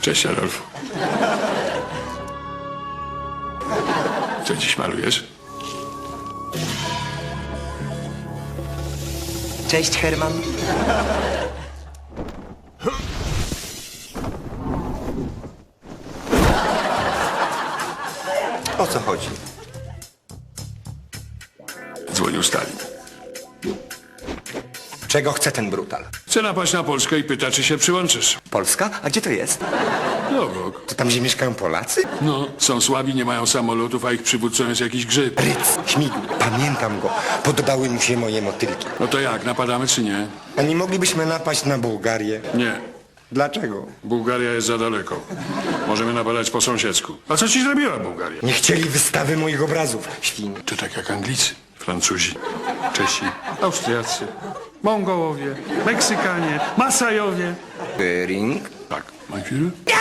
Cześć, Adolf. Co dziś malujesz? Cześć, Herman. O co chodzi? Dzwonił Stalin. Czego chce ten brutal? Chce napaść na Polskę i pyta, czy się przyłączysz. Polska? A gdzie to jest? No, obok. To tam, gdzie mieszkają Polacy? No, są słabi, nie mają samolotów, a ich przywódcą jest jakiś grzyb. Ryc, śmigł, pamiętam go. Podobały mu się moje motylki. No to jak, napadamy czy nie? A nie moglibyśmy napaść na Bułgarię? Nie. Dlaczego? Bułgaria jest za daleko. Możemy napadać po sąsiedzku. A co ci zrobiła Bułgaria? Nie chcieli wystawy moich obrazów, świni. To tak jak Anglicy, Francuzi, Czesi, Austriacy, Mongołowie, Meksykanie, Masajowie. Bering? Tak. Michael? Nie!